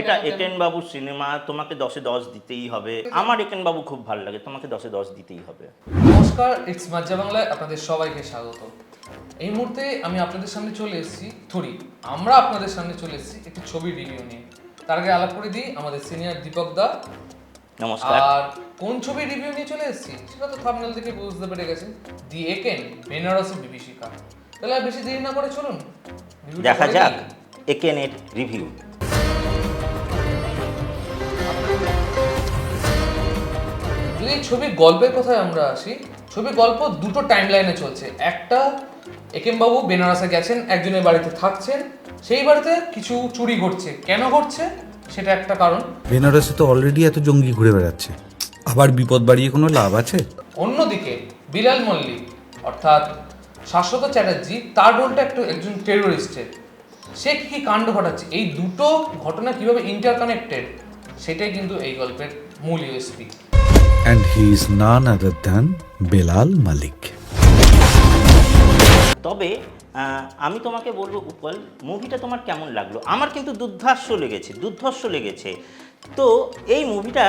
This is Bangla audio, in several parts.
এটা কেন, কেন? একেন বাবুর সিনেমা তোমাকে দশে দশ দিতেই হবে। আমার একেন বাবু খুব ভালো লাগে তোমাকে দশে দশ দিতেই হবে। নমস্কার ইটস মাজ্জা বাংলায় আপনাদের সবাইকে স্বাগত। এই মুহূর্তে আমি আপনাদের সামনে চলে এসেছি থরি। আমরা আপনাদের সামনে চলে এসেছি একটি ছবি রিভিউ নিয়ে। তার আগে আলাপ করে দিই আমাদের সিনিয়র দীপক দা। নমস্কার। আর কোন ছবির রিভিউ নিয়ে চলে এসেছি সেটা তো থামনেল থেকে বুঝতে পেরে গেছেন। দি একেন বেনারসি বিভীষিকা তাহলে আর বেশি দেরি না করে চলুন দেখা যাক। একেনের রিভিউ যদি এই ছবির গল্পের কথায় আমরা আসি ছবির গল্প দুটো টাইম লাইনে চলছে। একটা একেম বাবু বেনারসে গেছেন একজনের বাড়িতে থাকছেন সেই বাড়িতে কিছু চুরি ঘটছে। কেন ঘটছে? সেটা একটা কারণ। বেনারসে তো অলরেডি এত জঙ্গি ঘুরে বেড়াচ্ছে। আবার বিপদ বাড়িয়ে কোনো লাভ আছে? অন্যদিকে বিলাল মল্লিক অর্থাৎ শাশ্বত চ্যাটার্জি তার রোলটা একটু একজন টেরোরিস্টের সে কি কি কাণ্ড ঘটাচ্ছে? এই দুটো ঘটনা কীভাবে ইন্টারকানেক্টেড সেটাই কিন্তু এই গল্পের মূল USP and he is none other than Belal Malik তবে আমি তোমাকে বলব উপল মুভিটা তোমার কেমন লাগল? আমার কিন্তু দুর্ধর্ষ লেগেছে দুর্ধর্ষ লেগেছে। তো এই মুভিটা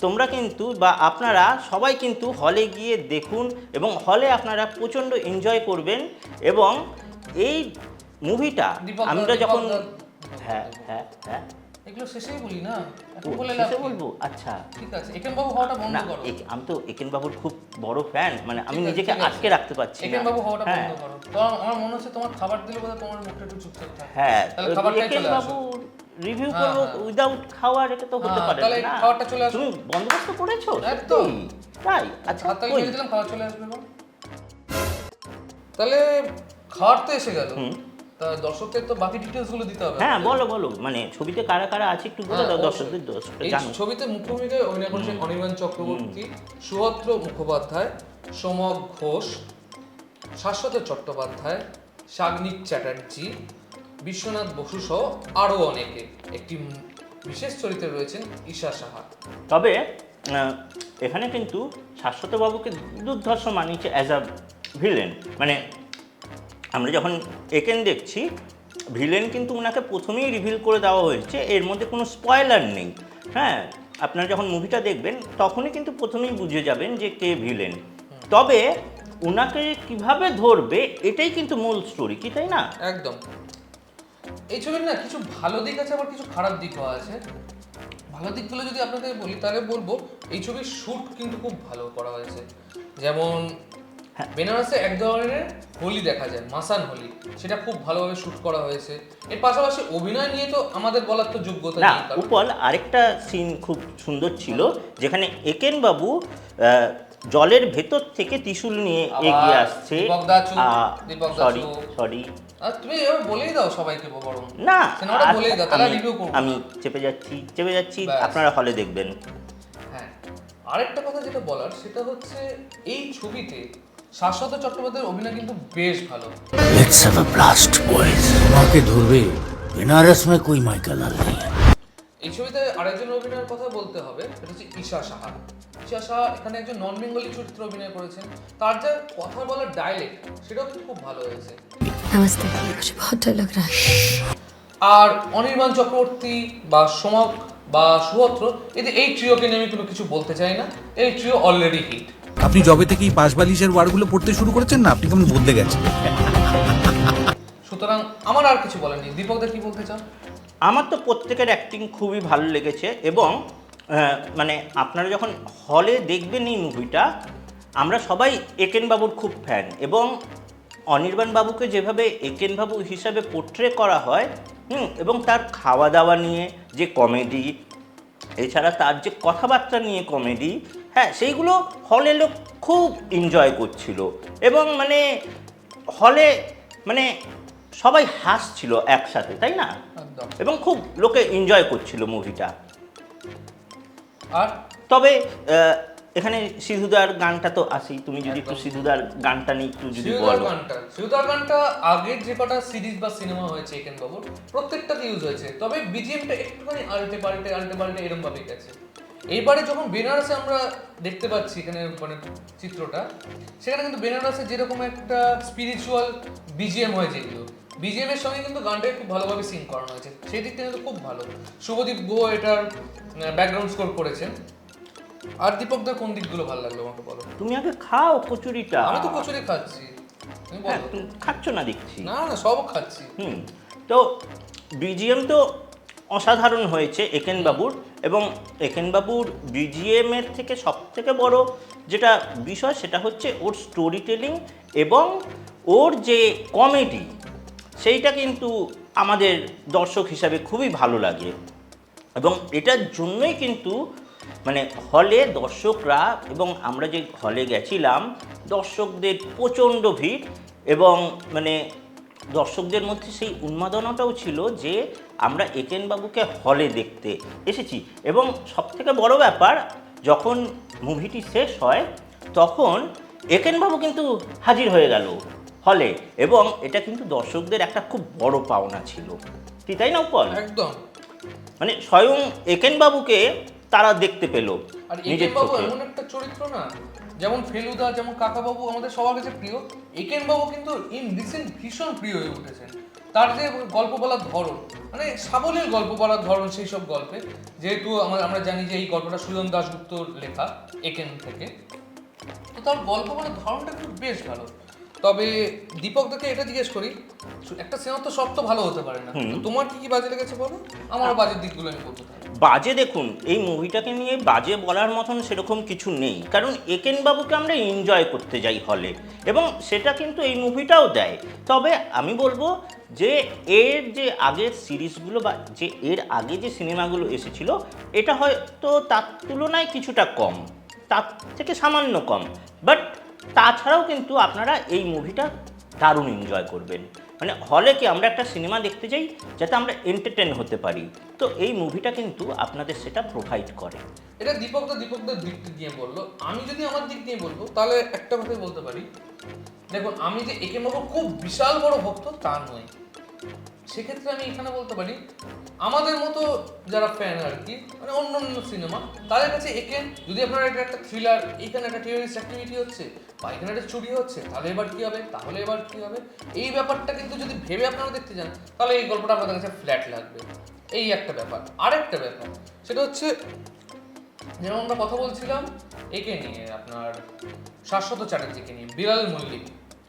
তোমরা কিন্তু বা আপনারা সবাই কিন্তু হলে গিয়ে দেখুন এবং হলে আপনারা প্রচণ্ড এনজয় করবেন এবং এই মুভিটা আমরা যখন। হ্যাঁ হ্যাঁ হ্যাঁ। এগুলো শেষেই বলি না? এখন বলে লাভ বলব? আচ্ছা। ঠিক আছে একেন বাবু হওয়াটা বন্ধ করো। আমি তো একেন বাবুর খুব বড় ফ্যান মানে আমি নিজেকে আটকে রাখতে পারছি না। একেন বাবু হওয়াটা হ্যাঁ। বন্ধ করো। তো আমার মনে হচ্ছে তোমার খাবার দিলে বোধহয় তোমার মুখটা একটু চুপচাপ থাকে হ্যাঁ তাহলে খাবারটাই চলে আসো রিভিউ করব। উইদাউট খাওয়ার এটা তো হতে হ্যাঁ, পারে তাহলে খাবারটা চলে আসো। তুমি বন্দোবস্ত করেছ? একদম। তাই আচ্ছা? দিলাম খাবার চলে আসবে। তাহলে খাবার তো এসে গেল। হুম। তা দর্শকদের তো বাকি ডিটেলসগুলো দিতে হবে। হ্যাঁ বলো বলো। মানে ছবিতে কারা কারা আছে একটু বলে হ্যাঁ, দাও অবশ্যই। দর্শকদের জানো। ছবিতে মুখ্য ভূমিকায় অভিনয় করেছেন অনির্বাণ চক্রবর্তী সুহত্র মুখোপাধ্যায় সোমক ঘোষ শাশ্বত চট্টোপাধ্যায় সাগ্নিক চ্যাটার্জি বিশ্বনাথ বসু সহ আরও অনেকে। একটি বিশেষ চরিত্রে রয়েছেন ঈশা সাহা। তবে এখানে কিন্তু শাশ্বত বাবুকে দুর্ধর্ষ মানিয়েছে অ্যাজ আ ভিলেন মানে আমরা যখন একেন দেখছি ভিলেন কিন্তু ওনাকে প্রথমেই রিভিল করে দেওয়া হয়েছে, এর মধ্যে কোনো স্পয়লার নেই। হ্যাঁ আপনারা যখন মুভিটা দেখবেন, তখনই কিন্তু প্রথমেই বুঝে যাবেন যে কে ভিলেন তবে ওনাকে কীভাবে ধরবে, এটাই কিন্তু মূল স্টোরি কি তাই না? একদম। এই ছবির না কিছু ভালো দিক আছে, আবার কিছু খারাপ দিকও আছে। ভালো দিকগুলো যদি আপনাদের বলি, তাহলে বলব, এই ছবির শ্যুট কিন্তু খুব ভালো করা হয়েছে। যেমন। বেনারসে এক ধরনের হোলি দেখা যায় মাসান হোলি। সেটা খুব ভালোভাবে শ্যুট করা হয়েছে। এর পাশাপাশি অভিনয় নিয়ে তো আমাদের বলার তো যোগ্যতা না উপল আরেকটা সিন খুব সুন্দর ছিল যেখানে একেন বাবু জলের ভেতর থেকে ত্রিশূল নিয়ে এগিয়ে আসছে। সরি সরি তুমি এবার বলেই দাও সবাইকে বরং। না বলেই দাও তাহলে রিভিউ করব। আমি চেপে যাচ্ছি চেপে যাচ্ছি আপনারা হলে দেখবেন। হ্যাঁ। আরেকটা কথা যেটা বলার সেটা হচ্ছে এই ছবিতে শাশ্বত চট্টোপাধ্যায়ের অভিনয় কিন্তু বেশ ভালো। Let's have a blast boys তোমাকে ধরবে। বেনারস মে কোই মাইকেল আর এই ছবিতে আরেকজন অভিনয়ের কথা বলতে হবে সেটা হচ্ছে ঈশা সাহা। ঈশা সাহা এখানে একজন নন বেঙ্গলি চরিত্রে অভিনয় করেছেন। তার যে কথা বলার ডায়ালেক্ট সেটাও কিন্তু খুব ভালো হয়েছে। নমস্তে মুঝে বহুত ডর লাগ রহা আর অনির্বাণ চক্রবর্তী বা সমক বা সুভদ্র এদের এই ট্রিওকে নিয়ে আমি কোনো কিছু বলতে চাই না। এই ট্রিও অলরেডি হিট আপনি জবে থেকে এই পাঁচ বালিশের ওয়ার্ডগুলো পড়তে শুরু করেছেন না? আপনি কেমন বদলে গেছেন? সুতরাং আমার আর কিছু বলার নেই। দীপক দা কি বলতে চান? আমার তো প্রত্যেকের অ্যাক্টিং খুবই ভালো লেগেছে এবং মানে আপনারা যখন হলে দেখবেন এই মুভিটা আমরা সবাই একেন বাবুর খুব ফ্যান এবং অনির্বাণ বাবুকে যেভাবে একেন বাবু হিসাবে পোট্রে করা হয় হুম এবং তার খাওয়া দাওয়া নিয়ে যে কমেডি এছাড়া তার যে কথাবার্তা নিয়ে কমেডি হ্যাঁ সেইগুলো হলে লোক খুব এনজয় করছিল। এবং মানে হলে মানে সবাই হাসছিল একসাথে তাই না? এবং খুব লোকে এনজয় করছিল মুভিটা আর? তবে এখানে সিধুদার গানটা তো আসেই তুমি যদি একটু সিধুদার গানটা নিয়ে একটু যদি বলো। শিবদার গানটা আগের যে কটা সিরিজ বা সিনেমা হয়েছে একেন বাবুর প্রত্যেকটাতে ইউজ হয়েছে। তবে বিজিএমটা একটুখানি আল্টে পাল্টে আল্টে পাল্টে এরম ভাবে গেছে। এইবারে যখন বেনারসে আমরা দেখতে পাচ্ছি এখানে মানে চিত্রটা সেখানে কিন্তু বেনারসে যেরকম একটা স্পিরিচুয়াল বিজিএম হয় যেগুলো বিজিএম এর সঙ্গে কিন্তু গানটাকে খুব ভালোভাবে সিং করানো হয়েছে। সেই দিক থেকে কিন্তু খুব ভালো। শুভদীপ গুহ এটার ব্যাকগ্রাউন্ড স্কোর করেছেন। আর দীপকদার কোন দিকগুলো ভালো লাগল আমাকে বলো? তুমি আগে খাও কচুরিটা। আমি তো কচুরি খাচ্ছি। তুমি হ্যাঁ, বলো তুমি খাচ্ছ না দেখছি। না না সব খাচ্ছি। হুম তো বিজিএম তো অসাধারণ হয়েছে একেন বাবুর এবং একেন বাবুর বিজিএম এর থেকে সব থেকে বড় যেটা বিষয় সেটা হচ্ছে ওর স্টোরি টেলিং এবং ওর যে কমেডি সেইটা কিন্তু আমাদের দর্শক হিসাবে খুবই ভালো লাগে। এবং এটার জন্যই কিন্তু মানে হলে দর্শকরা এবং আমরা যে হলে গেছিলাম, দর্শকদের প্রচণ্ড ভিড় এবং মানে দর্শকদের মধ্যে সেই উন্মাদনাটাও ছিল যে আমরা একেন বাবুকে হলে দেখতে এসেছি। এবং সবথেকে বড় ব্যাপার যখন মুভিটি শেষ হয় তখন একেন বাবু কিন্তু হাজির হয়ে গেল হলে এবং এটা কিন্তু দর্শকদের একটা খুব বড় পাওনা ছিল। কি তাই না উপল? একদম। মানে স্বয়ং একেন বাবুকে তারা দেখতে পেল নিজের চোখে। এমন একটা চরিত্র না যেমন ফেলুদা, যেমন কাকাবাবু আমাদের সবার কাছে প্রিয় একেন বাবু কিন্তু ইন রিসেন্ট ভীষণ প্রিয় হয়ে উঠেছেন। তার যে গল্প বলার ধরন মানে সাবলীল গল্প বলার ধরন সেই সব গল্পে, যেহেতু আমরা আমরা জানি যে এই গল্পটা সুজন দাশগুপ্তর লেখা, একেন থেকে। তো তার গল্প বলার ধরনটা কিন্তু বেশ ভালো। তবে দীপক দাকে এটা জিজ্ঞেস করি একটা সিনেমা তো সব তো ভালো হতে পারে না। তোমার কি কি বাজে লেগেছে বলো? আমার বাজের দিকগুলো আমি বলতে বাজে দেখুন এই মুভিটাকে নিয়ে বাজে বলার মতন সেরকম কিছু নেই। কারণ একেন বাবুকে আমরা এনজয় করতে যাই হলে এবং সেটা কিন্তু এই মুভিটাও দেয়। তবে আমি বলব যে এর যে আগের সিরিজগুলো বা যে এর আগে যে সিনেমাগুলো এসেছিল এটা হয়তো তার তুলনায় কিছুটা কম। তার থেকে সামান্য কম। বাট তাছাড়াও কিন্তু আপনারা এই মুভিটা দারুণ এনজয় করবেন। মানে হলে কি আমরা একটা সিনেমা দেখতে যাই, যাতে আমরা এন্টারটেন হতে পারি। তো এই মুভিটা কিন্তু আপনাদের সেটা প্রোভাইড করে। এটা দীপক দা, দীপক দার দিক দিয়ে বলল। আমি যদি আমার দিক দিয়ে বলব, তাহলে একটা কথাই বলতে পারি। দেখুন, আমি যে একে বাবুর খুব বিশাল বড় ভক্ত তা নয়। সেক্ষেত্রে আমি এখানে বলতে পারি, আমাদের মতো যারা ফ্যান আর কি মানে অন্য অন্য সিনেমা তাদের কাছে একে যদি আপনারা এটা একটা থ্রিলার এখানে একটা টেরিস্ট অ্যাক্টিভিটি হচ্ছে বা এখানে একটা চুরি হচ্ছে, তাহলে এবার কি হবে? তাহলে এবার কি হবে? এই ব্যাপারটা কিন্তু যদি ভেবে আপনারা দেখতে যান, তাহলে এই গল্পটা আপনাদের কাছে ফ্ল্যাট লাগবে। এই একটা ব্যাপার। আরেকটা ব্যাপার, সেটা হচ্ছে, যেমন আমরা কথা বলছিলাম, একে নিয়ে আপনার শাশ্বত চ্যাটার্জিকে নিয়ে বিলাল মল্লিক।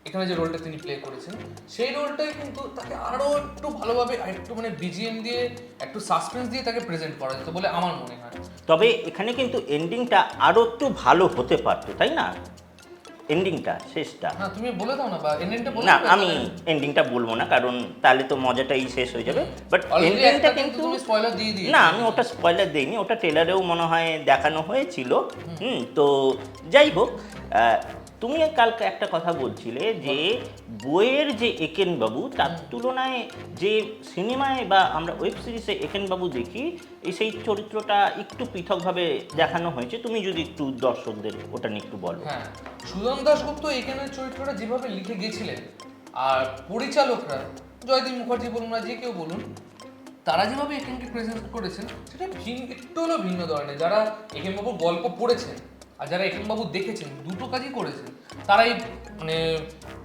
এখানে যে রোলটা তিনি প্লে করেছেন সেই রোলটাই কিন্তু তাকে আরও একটু ভালোভাবে একটু মানে বিজিএম দিয়ে একটু সাসপেন্স দিয়ে তাকে প্রেজেন্ট করা যেত বলে আমার মনে হয়। তবে এখানে কিন্তু এন্ডিংটা আরও একটু ভালো হতে পারতো তাই না? এন্ডিংটা শেষটা। হ্যাঁ তুমি বলে দাও না বা এন্ডিংটা বলে না আমি এন্ডিংটা বলব না কারণ তাহলে তো মজাটাই শেষ হয়ে যাবে। বাট এন্ডিংটা কিন্তু তুমি স্পয়লার দিয়ে দিয়েছ না আমি ওটা স্পয়লার দিইনি ওটা ট্রেলারেও মনে হয় দেখানো হয়েছিল। হুম। তো যাই হোক তুমি কালকে একটা কথা বলছিলে যে বইয়ের যে একেন বাবু তার তুলনায় যে সিনেমায় বা আমরা ওয়েব সিরিজে একেন বাবু দেখি এই সেই চরিত্রটা একটু পৃথকভাবে দেখানো হয়েছে। তুমি যদি একটু দর্শকদের ওটা নিয়ে একটু বলো। হ্যাঁ সুজন দাশগুপ্ত এখানে চরিত্রটা যেভাবে লিখে গেছিলেন আর পরিচালকরা জয়দীপ মুখার্জি বলুন না যে কেউ বলুন তারা যেভাবে এখানকে প্রেজেন্ট করেছেন সেটা ভিন্ন একটু হলেও ভিন্ন ধরনের। যারা এখান বাবুর গল্প পড়েছেন আর যারা এখান বাবু দেখেছেন, দুটো কাজই করেছেন, তারা এই মানে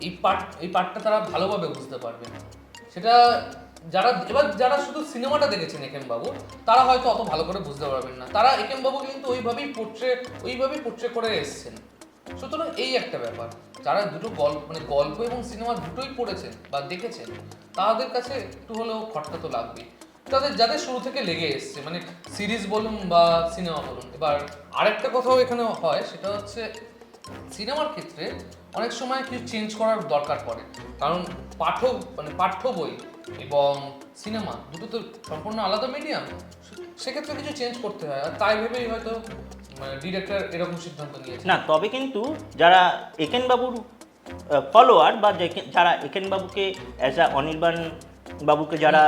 এই পার্ট, এই পার্টটা তারা ভালোভাবে বুঝতে পারবেন। সেটা যারা, এবার যারা শুধু সিনেমাটা দেখেছেন একেম বাবু তারা হয়তো অত ভালো করে বুঝতে পারবেন না। তারা একেম বাবু কিন্তু ওইভাবেই পোট্রে ওইভাবেই পোট্রে করে এসছেন। সুতরাং এই একটা ব্যাপার, যারা দুটো গল্প মানে গল্প এবং সিনেমা দুটোই পড়েছেন বা দেখেছেন, তাদের কাছে একটু হলেও খটকা তো লাগবেই। তাদের যাদের শুরু থেকে লেগে এসছে মানে সিরিজ বলুন বা সিনেমা বলুন, এবার আরেকটা কথাও এখানে হয়, সেটা হচ্ছে সিনেমার ক্ষেত্রে অনেক সময় কিছু চেঞ্জ করার দরকার পড়ে। কারণ পাঠ্য মানে পাঠ্য বই এবং সিনেমা দুটো তো সম্পূর্ণ আলাদা মিডিয়াম সেক্ষেত্রে কিছু চেঞ্জ করতে হয়। আর তাই ভেবেই হয়তো মানে ডিরেক্টর এরকম সিদ্ধান্ত নিয়েছে। না, তবে কিন্তু যারা একেন বাবুর ফলোয়ার বা যারা একেন বাবুকে অ্যাজ আ অনির্বাণ বাবুকে যারা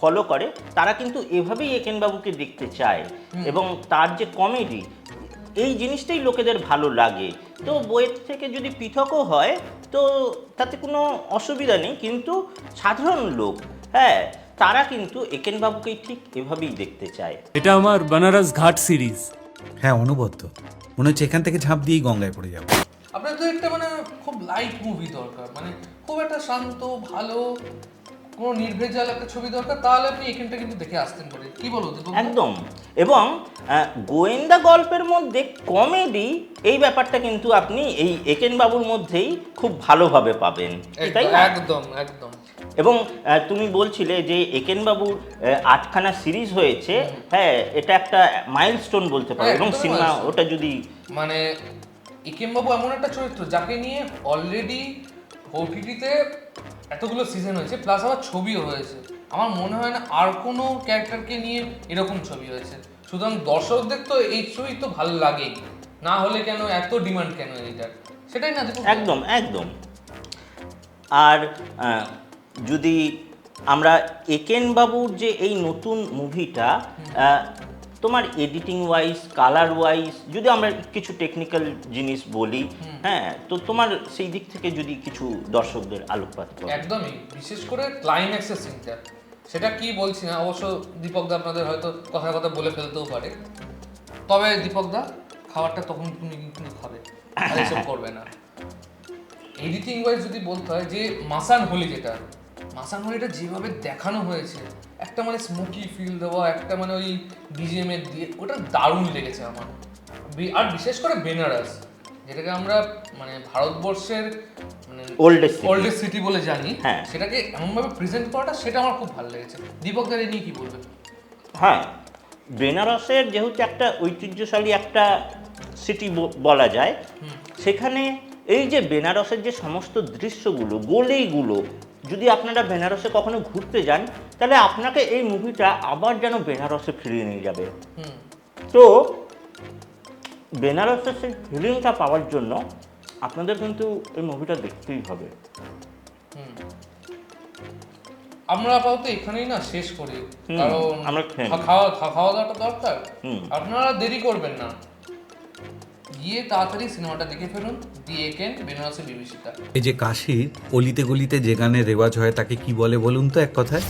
ফলো করে তারা কিন্তু এভাবেই একেন বাবুকে দেখতে চায়। এবং তার যে কমেডি এই জিনিসটাই লোকেদের ভালো লাগে। তো বইয়ের থেকে যদি পৃথকও হয় তো তাতে কোনো অসুবিধা নেই। কিন্তু সাধারণ লোক হ্যাঁ তারা কিন্তু একেন বাবুকেই ঠিক এভাবেই দেখতে চায়। এটা আমার বানারস ঘাট সিরিজ। হ্যাঁ অনুবদ্ধ মনে হচ্ছে এখান থেকে ঝাঁপ দিয়েই গঙ্গায় পড়ে যাব। আপনার তো একটা মানে খুব লাইট মুভি দরকার। মানে খুব একটা শান্ত ভালো কোনো নির্ভেজাল একটা ছবি দরকার তাহলে আপনি এখানটা কিন্তু দেখে আসতেন পারেন কি বলো একদম। এবং গোয়েন্দা গল্পের মধ্যে কমেডি এই ব্যাপারটা কিন্তু আপনি এই একেন বাবুর মধ্যেই খুব ভালোভাবে পাবেন। তাই একদম একদম একদম। এবং তুমি বলছিলে যে একেন বাবুর আটখানা সিরিজ হয়েছে। হ্যাঁ এটা একটা মাইলস্টোন বলতে পারো। হ্যাঁ, এবং সিনেমা ওটা যদি মানে একেন বাবু এমন একটা চরিত্র যাকে নিয়ে অলরেডি ওটিটিতে এতগুলো সিজন হয়েছে প্লাস আবার ছবিও হয়েছে। আমার মনে হয় না আর কোনো ক্যারেক্টারকে নিয়ে এরকম ছবি হয়েছে। সুতরাং দর্শকদের তো এই ছবি তো ভালো লাগেই। না হলে কেন এত ডিমান্ড কেন এইটার? সেটাই না একদম একদম। আর যদি আমরা একেন বাবুর যে এই নতুন মুভিটা তোমার এডিটিং ওয়াইজ কালার ওয়াইজ যদি আমরা কিছু টেকনিক্যাল জিনিস বলি হ্যাঁ তো তোমার সেই দিক থেকে যদি কিছু দর্শকদের আলোকপাত করো। একদমই বিশেষ করে ক্লাইম্যাক্সের সিনটা সেটা কি বলছি? না অবশ্য দীপক দা আপনাদের হয়তো কথার কথা বলে ফেলতেও পারে। তবে দীপক দা খাবারটা তখন তুমি কিন্তু খাবে এসব করবে না। এডিটিং ওয়াইজ যদি বলতে হয় যে মাসান হোলি যেটা মাসান যেভাবে দেখানো হয়েছে একটা মানে স্মোকি ফিল দেওয়া একটা মানে ওই বিজিএম এর দিয়ে ওটা দারুণ লেগেছে আমার আর বিশেষ করে বেনারস যেটাকে আমরা মানে ভারতবর্ষের মানে city। ওল্ডেস্ট সিটি বলে জানি হ্যাঁ। সেটাকে এমনভাবে প্রেজেন্ট করাটা সেটা আমার খুব ভালো লেগেছে দীপক দার নিয়ে কি বলবে হ্যাঁ বেনারসের যেহেতু একটা ঐতিহ্যশালী একটা সিটি বলা যায় সেখানে এই যে বেনারসের যে সমস্ত দৃশ্যগুলো গলিগুলো যদি আপনারা বেনারসে কখনো ঘুরতে যান তাহলে আপনাকে এই মুভিটা আবার যেন বেনারসে ফিরিয়ে নিয়ে যাবে। হুম। তো বেনারসের সেই ফিলিংটা পাওয়ার জন্য আপনাদের কিন্তু এই মুভিটা দেখতেই হবে। আমরা আপাতত এখানেই না শেষ করি। কারণ আমরা খাওয়া খাওয়া দাওয়াটা দরকার। আপনারা দেরি করবেন না। গিয়ে তাড়াতাড়ি সিনেমাটা দেখে ফেলুন দি একেন বেনারসি বিভীষিকা। এই যে কাশির অলিতে গলিতে যে গানের রেওয়াজ হয় তাকে কি বলে বলুন তো এক কথায়?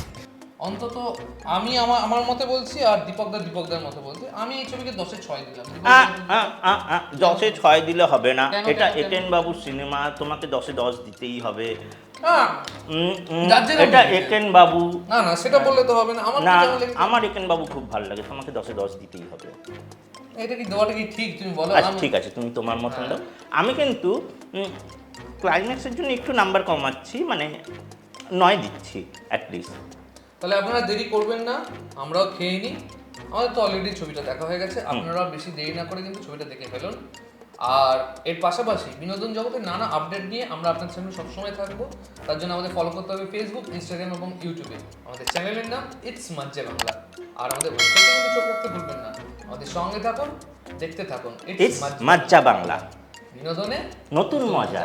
অন্তত আমি আমার আমার মতে বলছি আর দীপক দা দীপক দার মতে বলছি আমি এই ছবিকে দশে ছয় দিলাম। দীপক আ, আ, আ, আ, দশে ছয় দিলে হবে না। কেন, এটা কেন, কেন? এটেন বাবুর সিনেমা তোমাকে দশে দশ দিতেই হবে। আহ, উম, উম, যার যেরকম এটা। একেন বাবু না না সেটা বললে তো হবে না। আমার না লেগেছে- আমার একেন বাবু খুব ভালো লাগে তোমাকে দশে দশ দিতেই হবে। এটা কি দেওয়াটা কি ঠিক? তুমি বলো আচ্ছা ঠিক আছে তুমি তোমার মতন দাও। আমি কিন্তু ক্লাইম্যাক্সের জন্য একটু নাম্বার কমাচ্ছি মানে নয় দিচ্ছি অ্যাটলিস্ট তাহলে আপনারা দেরি করবেন না আমরাও খেয়ে নিই। আমাদের তো অলরেডি ছবিটা দেখা হয়ে গেছে আপনারাও বেশি দেরি না করে কিন্তু ছবিটা দেখে ফেলুন। আর এর পাশাপাশি বিনোদন জগতের নানা আপডেট নিয়ে আমরা আপনার সামনে সবসময় থাকব। তার জন্য আমাদের ফলো করতে হবে ফেসবুক ইনস্টাগ্রাম এবং ইউটিউবে আমাদের চ্যানেলের নাম ইটস মাজ্জে বাংলা আর আমাদের ওয়েবসাইটে কিন্তু চোখ রাখতে ভুলবেন না। আমাদের সঙ্গে থাকুন দেখতে থাকুন। ইটস মাজ্জা বাংলা বিনোদনে নতুন মজা।